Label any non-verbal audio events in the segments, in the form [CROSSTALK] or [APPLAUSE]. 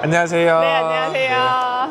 안녕하세요. 네, 안녕하세요.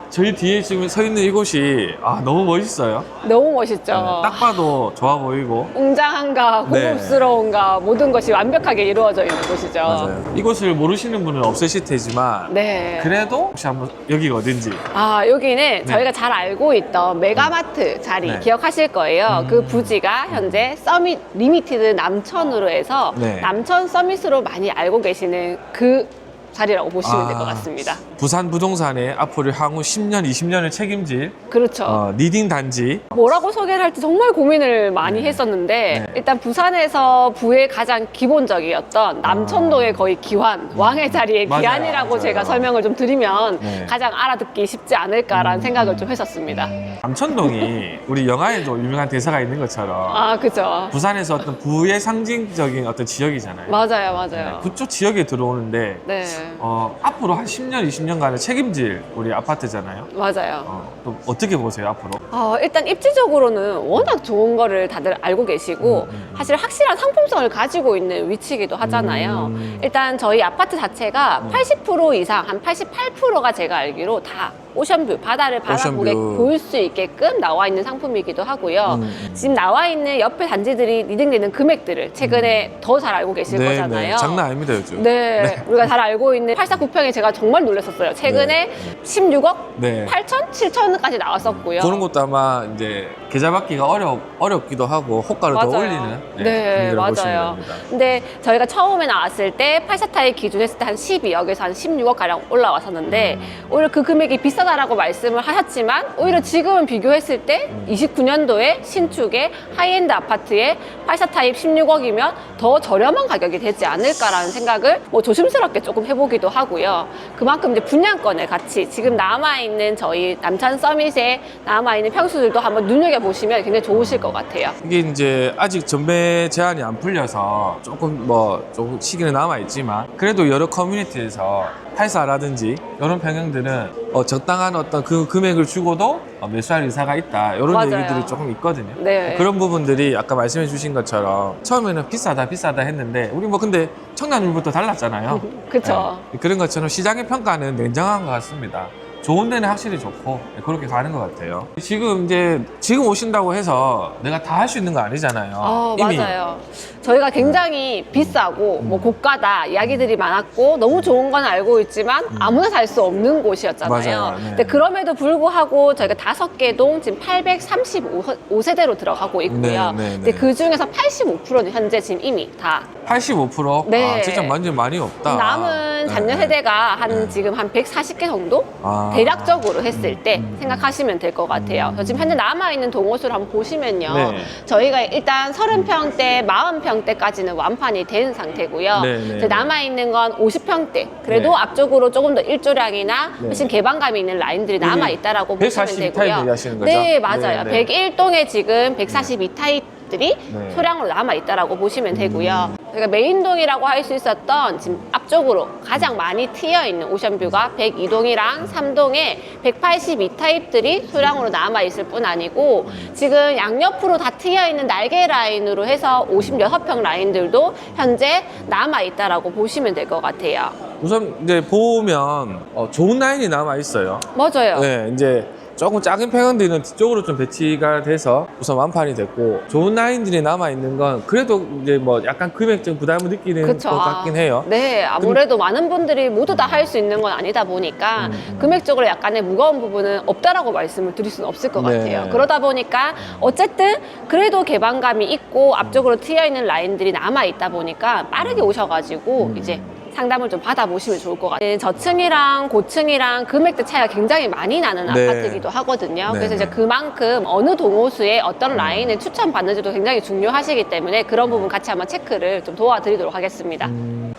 네. 저희 뒤에 지금 서 있는 이곳이 아, 너무 멋있어요. 너무 멋있죠. 네, 딱 봐도 좋아 보이고. 웅장한가 네. 고급스러운가 모든 것이 완벽하게 이루어져 있는 곳이죠. 맞아요. 이곳을 모르시는 분은 없으실 테지만 네. 그래도 혹시 한번 여기가 어딘지 아, 여기는 저희가 잘 알고 있던 메가마트 자리 네. 기억하실 거예요. 음. 그 부지가 현재 서밋 리미티드 남천으로 해서 네. 남천 서밋으로 많이 알고 계시는 그 자리라고 보시면 될것 아. 같습니다. 부산 부동산의 앞으로 향후 10년, 20년을 책임질 그렇죠. 어, 리딩 단지. 뭐라고 소개를 할지 정말 고민을 많이 네. 했었는데 네. 일단 부산에서 부의 가장 기본적이었던 남천동의 거의 기환 왕의 자리의 아. 맞아요, 기환이라고 맞아요. 제가 설명을 좀 드리면 네. 가장 알아듣기 쉽지 않을까라는 음. 생각을 좀 했었습니다. 남천동이 우리 영화에도 유명한 대사가 있는 것처럼 아 그죠. 부산에서 어떤 부의 상징적인 어떤 지역이잖아요. 맞아요, 맞아요. 그쪽 지역에 들어오는데 네, 어, 앞으로 한 10년, 20년간을 책임질 우리 아파트잖아요. 맞아요. 어, 또 어떻게 보세요, 앞으로? 어, 일단 입지적으로는 워낙 좋은 거를 다들 알고 계시고 음, 음. 사실 확실한 상품성을 가지고 있는 위치이기도 하잖아요. 음. 일단 저희 아파트 자체가 음. 80% 이상 한 88%가 제가 알기로 다 오션뷰 바다를 바라보게 오션뷰. 보일 수 있게끔 나와 있는 상품이기도 하고요. 음, 음. 지금 나와 있는 옆에 단지들이 리딩되는 금액들을 최근에 더 잘 알고 계실 네, 거잖아요. 네. 장난 아닙니다, 요즘. 네, 우리가 잘 알고 있는 84구평에 제가 정말 놀랐었어요. 최근에 16억 네. 8천, 7천까지 나왔었고요. 그런 것도 아마 이제 계좌 받기가 어렵, 어렵기도 하고 호가를 더 맞아요. 올리는 네, 분위기라고 보시면 맞아요. 됩니다. 근데 저희가 처음에 나왔을 때 84타입 기준 했을 때 한 12억에서 한 16억 가량 올라왔었는데 음. 오히려 그 금액이 비 싸다라고 말씀을 하셨지만 오히려 지금은 비교했을 때 음. 29년도에 신축의 하이엔드 아파트에 84타입 16억이면 더 저렴한 가격이 되지 않을까라는 생각을 뭐 조심스럽게 조금 해보기도 하고요. 그만큼 이제 분양권을 같이 지금 남아있는 저희 남천 서밋에 남아있는 평수들도 한번 눈여겨보시면 굉장히 좋으실 것 같아요. 이게 이제 아직 전매 제한이 안 풀려서 조금 뭐 조금 시기는 남아 있지만 그래도 여러 커뮤니티에서 84라든지 이런 평형들은 어, 적당한 어떤 그 금액을 주고도 어, 매수할 의사가 있다 이런 맞아요. 얘기들이 조금 있거든요. 네. 그런 부분들이 아까 말씀해 주신 것처럼 처음에는 비싸다 비싸다 했는데 우리 뭐 근데 청량률부터 달랐잖아요. [LAUGHS] 그쵸. 네. 그런 것처럼 시장의 평가는 냉정한 것 같습니다. 좋은 데는 확실히 좋고 네, 그렇게 가는 것 같아요. 지금 이제 지금 오신다고 해서 내가 다 할 수 있는 거 아니잖아요. 어, 이미 음. 맞아요. 저희가 굉장히 비싸고 뭐 고가다 이야기들이 많았고 너무 좋은 건 알고 있지만 아무나 살 수 없는 곳이었잖아요. 음. 맞아요. 네. 근데 그럼에도 불구하고 저희가 다섯 개 동 지금 835세대로 들어가고 있고요. 네, 네, 근데 네. 그 중에서 85%는 현재 지금 이미 다 85%? 네. 아, 진짜 완전 많이 없다. 남은 네, 잔여 네. 세대가 한 네. 지금 한 140개 정도 아. 대략적으로 했을 때 음, 음. 생각하시면 될 것 같아요. 지금 현재 남아있는 동호수를 한번 보시면요. 네. 저희가 일단 30평대, 40평대까지는 완판이 된 상태고요. 네, 네, 이제 남아있는 건 50평대. 그래도 네. 앞쪽으로 조금 더 일조량이나 네. 훨씬 개방감이 있는 라인들이 남아있다라고 보시면 142 되고요. 타입 얘기하시는 거죠? 네, 맞아요. 네, 네. 101동에 지금 142타입 들이 네. 소량으로 남아 있다라고 보시면 되고요. 저희가 메인동이라고 할 수 있었던 지금 앞쪽으로 가장 많이 트여 있는 오션뷰가 102동이랑 3동에 182 타입들이 소량으로 남아 있을 뿐 아니고 지금 양옆으로 다 트여 있는 날개 라인으로 해서 56평 라인들도 현재 남아 있다라고 보시면 될 것 같아요. 우선 이제 보면 어, 좋은 라인이 남아 있어요. 맞아요. 네, 이제 조금 작은 평형들은 뒤쪽으로 좀 배치가 돼서 우선 완판이 됐고 좋은 라인들이 남아 있는 건 그래도 이제 뭐 약간 금액적 부담을 느끼는 그쵸. 것 같긴 해요. 네, 아무래도 많은 분들이 모두 다 할 수 있는 건 아니다 보니까 음, 음. 금액적으로 약간의 무거운 부분은 없다라고 말씀을 드릴 수는 없을 것 네. 같아요. 그러다 보니까 어쨌든 그래도 개방감이 있고 앞쪽으로 트여 있는 라인들이 남아 있다 보니까 빠르게 오셔가지고 음. 이제 상담을 좀 받아보시면 좋을 것 같아요. 저층이랑 고층이랑 금액대 차이가 굉장히 많이 나는 네. 아파트이기도 하거든요. 네, 그래서 이제 네. 그만큼 어느 동호수에 어떤 라인을 추천받는지도 굉장히 중요하시기 때문에 그런 부분 같이 한번 체크를 좀 도와드리도록 하겠습니다. 음,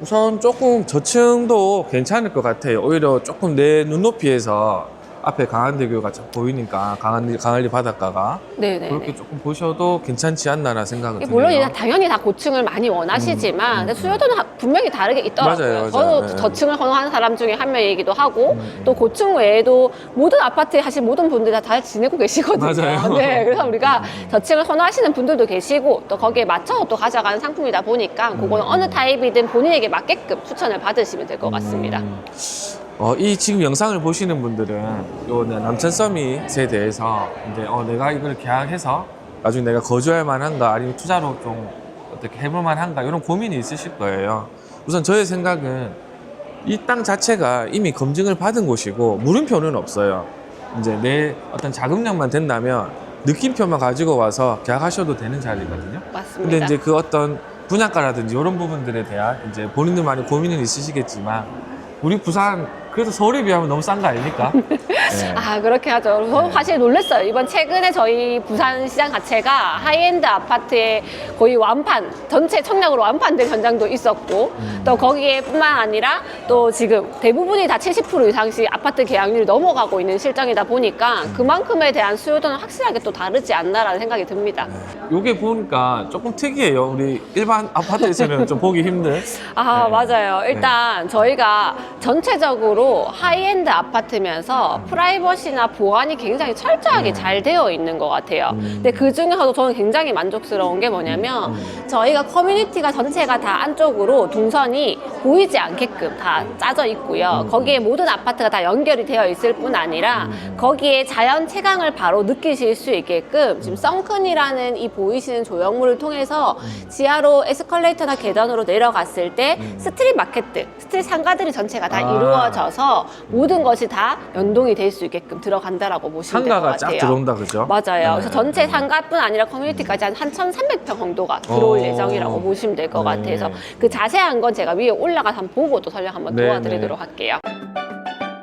우선 조금 저층도 괜찮을 것 같아요. 오히려 조금 내 눈높이에서 앞에 강한대교가 자- 보이니까 강한리, 강한리 바닷가가 네네. 그렇게 조금 보셔도 괜찮지 않나라는 생각은 드네요. 물론 이제 당연히 다 고층을 많이 원하시지만 음, 음, 근데 수요도는 하- 분명히 다르게 있더라고요. 맞아요, 맞아요. 저도 네. 저층을 선호하는 사람 중에 한 명이기도 하고 음. 또 고층 외에도 모든 아파트에 사실 모든 분들이 다 잘 지내고 계시거든요. 맞아요. 음, 네, 그래서 우리가 저층을 선호하시는 분들도 계시고 또 거기에 맞춰서 또 가져가는 상품이다 보니까 그거는 음. 어느 타입이든 본인에게 맞게끔 추천을 받으시면 될 것 같습니다. 음, 어, 이 지금 영상을 보시는 분들은 요 남천 서밋에 대해서 이제 어, 내가 이걸 계약해서 나중에 내가 거주할 만한가 아니면 투자로 좀 어떻게 해볼 만한가 이런 고민이 있으실 거예요. 우선 저의 생각은 이 땅 자체가 이미 검증을 받은 곳이고 물음표는 없어요. 이제 내 어떤 자금력만 된다면 느낌표만 가지고 와서 계약하셔도 되는 자리거든요. 맞습니다. 근데 이제 그 어떤 분양가라든지 이런 부분들에 대한 이제 본인들만의 고민은 있으시겠지만 우리 부산 그래도 서울에 비하면 너무 싼 거 아닙니까? [LAUGHS] 네. 아 그렇게 하죠. 네. 사실 놀랐어요. 이번 최근에 저희 부산 시장 자체가 하이엔드 아파트의 거의 완판, 전체 청약으로 완판된 현장도 있었고 음. 또 거기에뿐만 아니라 또 지금 대부분이 다 70% 이상씩 아파트 계약률이 넘어가고 있는 실정이다 보니까 음. 그만큼에 대한 수요도는 확실하게 또 다르지 않나라는 생각이 듭니다. 요게 보니까 조금 특이해요. 우리 일반 아파트에서는 좀 보기 힘든. 아, 네. 맞아요. 일단 저희가 전체적으로 하이엔드 아파트면서 프라이버시나 보안이 굉장히 철저하게 음. 잘 되어 있는 것 같아요. 음. 근데 그 중에서도 저는 굉장히 만족스러운 게 뭐냐면 음. 저희가 커뮤니티가 전체가 다 안쪽으로 동선이 보이지 않게끔 다 짜져 있고요. 음. 거기에 모든 아파트가 다 연결이 되어 있을 뿐 아니라 음. 거기에 자연 채광을 바로 느끼실 수 있게끔 지금 썬큰이라는 이 보이시는 조형물을 통해서 지하로 에스컬레이터나 계단으로 내려갔을 때 음. 스트릿 마켓들, 스트릿 상가들이 전체가 다 아. 이루어져서 모든 것이 다 연동이 될 수 있게끔 들어간다라고 보시면 될 것 상가가 쫙 같아요. 들어온다 그죠? 맞아요. 그래서 네. 전체 상가뿐 아니라 커뮤니티까지 한 1,300평 정도가 들어올 오. 예정이라고 보시면 될 것 네. 같아서 그 자세한 건 제가 위에 올라가서 한번 보고 또 설명 한번 네, 도와드리도록 네. 할게요.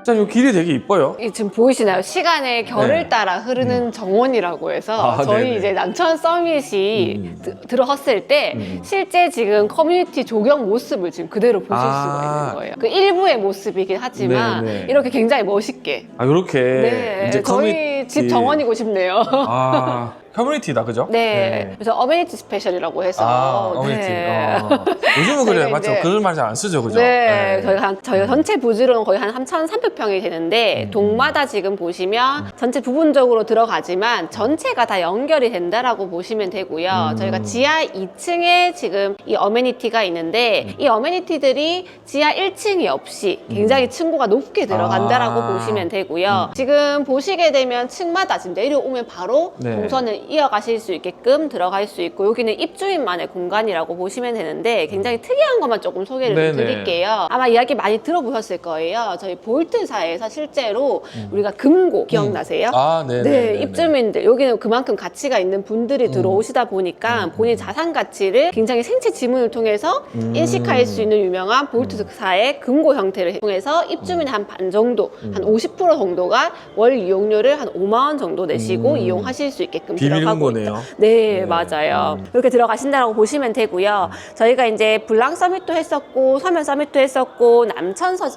짠, 요 길이 되게 이뻐요. 이 지금 보이시나요? 시간의 결을 네. 따라 흐르는 정원이라고 해서 아, 저희 네네. 이제 남천 서밋이 음. 드- 들어섰을 때 음. 실제 지금 커뮤니티 조경 모습을 지금 그대로 보실 아. 수가 있는 거예요. 그 일부의 모습이긴 하지만 네네. 이렇게 굉장히 멋있게. 아, 요렇게 네, 이제 저희 집 정원이고 싶네요. 아, [LAUGHS] 커뮤니티다 그죠? 네. 그래서 어메니티 스페셜이라고 해서. 아, 커뮤니티. 네. 어. [LAUGHS] 요즘은 그래 저희가 맞죠? 이제- 그런 말 잘 안 쓰죠, 그죠? 네, 저희가 한, 저희가 전체 부지로는 거의 한 3,300평이 되는데 음. 동마다 지금 보시면 전체 부분적으로 들어가지만 전체가 다 연결이 된다라고 보시면 되고요. 음. 저희가 지하 2층에 지금 이 어메니티가 있는데 이 어메니티들이 지하 1층이 없이 굉장히 층고가 높게 들어간다라고 음. 아. 보시면 되고요. 지금 보시게 되면 층마다 지금 내려오면 바로 네. 동선을 이어가실 수 있게끔 들어갈 수 있고 여기는 입주인만의 공간이라고 보시면 되는데 굉장히 특이한 것만 조금 소개를 좀 네네. 드릴게요. 아마 이야기 많이 들어보셨을 거예요. 저희 볼트사에서 실제로 우리가 금고 기억나세요? 아, 네. 네, 입주민들 여기는 그만큼 가치가 있는 분들이 들어오시다 보니까 본인 자산 가치를 굉장히 생체 지문을 통해서 음. 인식할 수 있는 유명한 볼트사의 금고 형태를 통해서 입주민 한 반 정도, 한50% 정도가 월 이용료를 한 5만 원 정도 내시고 음. 이용하실 수 있게끔 들어가고 금고네요. 있다. 네, 네. 맞아요. 음. 이렇게 들어가신다라고 보시면 되고요. 저희가 이제 블랑 서밋도 했었고 서면 서밋도 했었고 남천 서,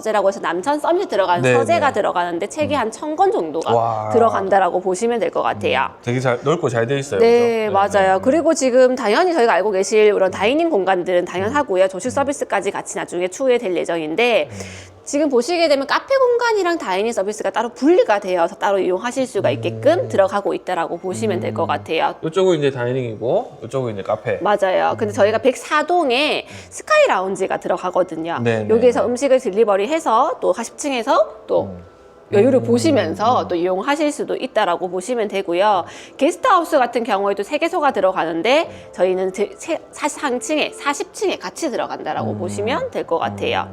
제라고 해서 남천 서밋에 들어가는 네, 서재가 네. 들어가는데 책이 한 천 권 정도가 와. 들어간다라고 보시면 될 것 같아요. 되게 잘 넓고 잘 돼 있어요. 네, 그죠? 맞아요. 그리고 지금 당연히 저희가 알고 계실 이런 다이닝 공간들은 당연하고요. 조식 서비스까지 같이 나중에 추후에 될 예정인데 지금 보시게 되면 카페 공간이랑 다이닝 서비스가 따로 분리가 되어서 따로 이용하실 수가 있게끔 들어가고 있다라고 보시면 될 것 같아요. 이쪽은 이제 다이닝이고 이쪽은 이제 카페. 맞아요. 근데 저희가 104동에 스카이 라운지가 들어가거든요. 네, 네, 여기에서 네. 음식을 딜리버리 해서 또 40층에서 또 음. 여유를 보시면서 또 이용하실 수도 있다라고 보시면 되고요. 게스트하우스 같은 경우에도 세 개소가 들어가는데 저희는 제- 세- 사- 상층에 40층에 같이 들어간다라고 음. 보시면 될 것 같아요.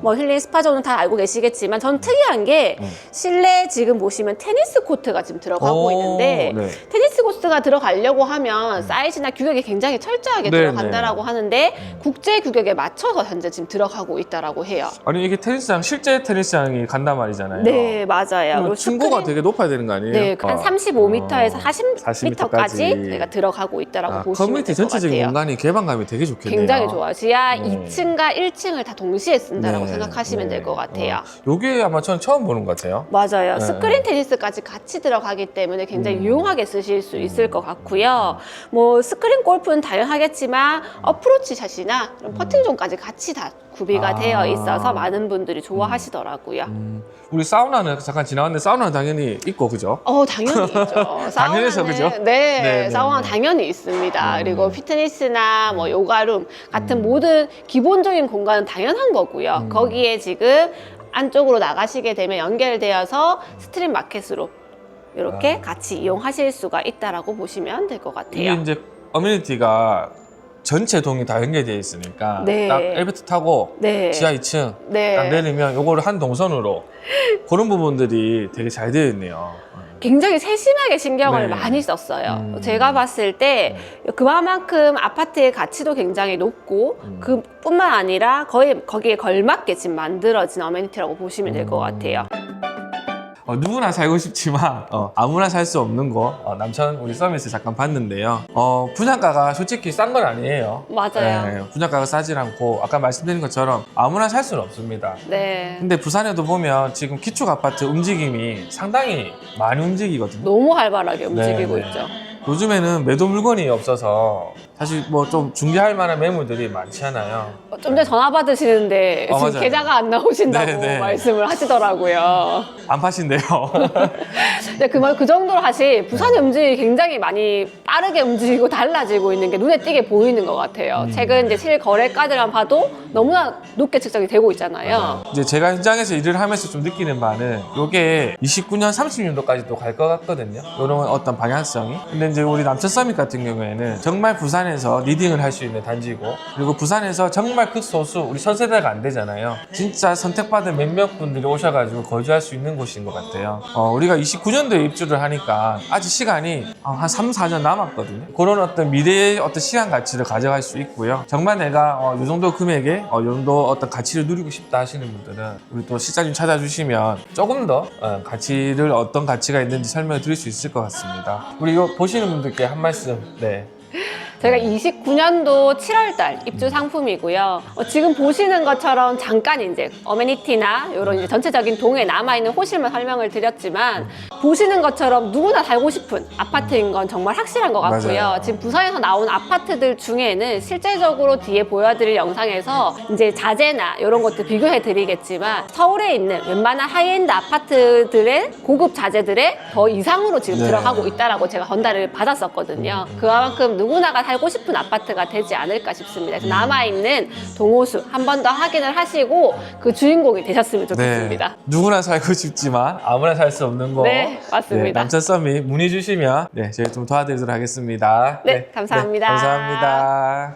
뭐 힐링 스파존은 다 알고 계시겠지만 전 특이한 게 음. 실내 지금 보시면 테니스 코트가 지금 들어가고 오, 있는데 네. 테니스 코스가 들어가려고 하면 사이즈나 규격이 굉장히 철저하게 네, 들어간다라고 하는데 국제 규격에 맞춰서 현재 지금 들어가고 있다라고 해요. 아니 이게 테니스장 실제 테니스장이 간단 말이잖아요. 네, 맞아요. 그리고 층고가 스크린- 되게 높아야 되는 거 아니에요? 네, 한 어. 35m에서 어. 40m까지 40m 저희가 들어가고 있다라고 아, 보시면 커뮤니티 될 것 전체적인 같아요. 공간이 개방감이 되게 좋겠네요. 굉장히 좋아요. 지하 네. 2층과 1층을 다 동시에 쓴다라고 네, 생각하시면 네. 될것 같아요. 어, 요게 아마 저는 처음 보는 것 같아요. 맞아요. 네. 스크린 테니스까지 같이 들어가기 때문에 굉장히 음. 유용하게 쓰실 수 있을 것 같고요. 뭐 스크린 골프는 당연하겠지만 어프로치 샷이나 퍼팅 존까지 같이 다 구비가 아. 되어 있어서 많은 분들이 좋아하시더라고요. 음, 우리 사우나는 잠깐 지나갔는데 사우나는 당연히 있고 그죠? 어 당연히 있죠. [LAUGHS] 당연해서 그죠? 네, 네, 네, 사우나 네. 당연히 있습니다. 음. 그리고 피트니스나 뭐 요가룸 같은 음. 모든 기본적인 공간은 당연한 거고요. 음. 거기에 지금 안쪽으로 나가시게 되면 연결되어서 스트릿 마켓으로 이렇게 아. 같이 이용하실 수가 있다라고 보시면 될것 이게 같아요. 이제 어메니티가 전체 동이 다 연결되어 있으니까 네. 딱 엘리베이터 타고 네. 지하 2층 네. 딱 내리면 요거를 한 동선으로 그런 부분들이 되게 잘 되어 있네요. 굉장히 세심하게 신경을 네. 많이 썼어요. 음. 제가 봤을 때 그만큼 아파트의 가치도 굉장히 높고 음. 그뿐만 아니라 거의 거기에 걸맞게 지금 만들어진 어메니티라고 보시면 될것 음. 같아요. 어, 누구나 살고 싶지만 어, 아무나 살 수 없는 곳 어, 남천 우리 서밋을 잠깐 봤는데요. 어, 분양가가 솔직히 싼 건 아니에요. 맞아요. 네, 분양가가 싸질 않고 아까 말씀드린 것처럼 아무나 살 수는 없습니다. 네. 근데 부산에도 보면 지금 기축 아파트 움직임이 상당히 많이 움직이거든요. 너무 활발하게 움직이고 네, 네. 있죠. 요즘에는 매도 물건이 없어서 사실 뭐 좀 중개할 만한 매물들이 많지 않아요. 어, 좀 전에 전화 받으시는데 어, 지금 맞아요. 계좌가 안 나오신다고 네, 네. 말씀을 하시더라고요. [LAUGHS] 안 파신대요. 근데 그, 말- 그 정도로 사실 부산의 움직임이 굉장히 많이 빠르게 움직이고 달라지고 있는 게 눈에 띄게 보이는 것 같아요. 음. 최근 이제 실거래가들만 봐도 너무나 높게 측정이 되고 있잖아요. 이제 제가 현장에서 일을 하면서 좀 느끼는 바는 이게 29년, 30년도까지 도 갈 것 같거든요. 이런 어떤 방향성이. 근데 이제 우리 남천 서밋 같은 경우에는 정말 부산에 서 리딩을 할 수 있는 단지고 그리고 부산에서 정말 극소수 우리 선세대가 안 되잖아요. 진짜 선택받은 몇몇 분들이 오셔가지고 거주할 수 있는 곳인 것 같아요. 어, 우리가 29년도에 입주를 하니까 아직 시간이 어, 한 3, 4년 남았거든요. 그런 어떤 미래의 어떤 시간 가치를 가져갈 수 있고요. 정말 내가 어, 이 정도 금액에 어, 이 정도 어떤 가치를 누리고 싶다 하시는 분들은 우리 또 실장님 찾아주시면 조금 더 어, 가치를 어떤 가치가 있는지 설명을 드릴 수 있을 것 같습니다. 우리 이거 보시는 분들께 한 말씀. 네. 저희가 29년도 7월달 입주 상품이고요. 어, 지금 보시는 것처럼 잠깐 이제 어메니티나 이런 이제 전체적인 동에 남아 있는 호실만 설명을 드렸지만 보시는 것처럼 누구나 살고 싶은 아파트인 건 정말 확실한 것 같고요. 맞아요. 지금 부산에서 나온 아파트들 중에는 실제적으로 뒤에 보여드릴 영상에서 이제 자재나 이런 것들 비교해 드리겠지만 서울에 있는 웬만한 하이엔드 아파트들의 고급 자재들의 더 이상으로 지금 네. 들어가고 있다라고 제가 전달을 받았었거든요. 그만큼 누구나가 살고 싶은 아파트가 되지 않을까 싶습니다. 그래서 남아있는 동호수 한 번 더 확인을 하시고 그 주인공이 되셨으면 좋겠습니다. 네. 누구나 살고 싶지만 아무나 살 수 없는 곳. 네, 맞습니다. 남천 서밋 문의 주시면 네, 제가 좀 도와드리도록 하겠습니다. 네, 감사합니다. 감사합니다.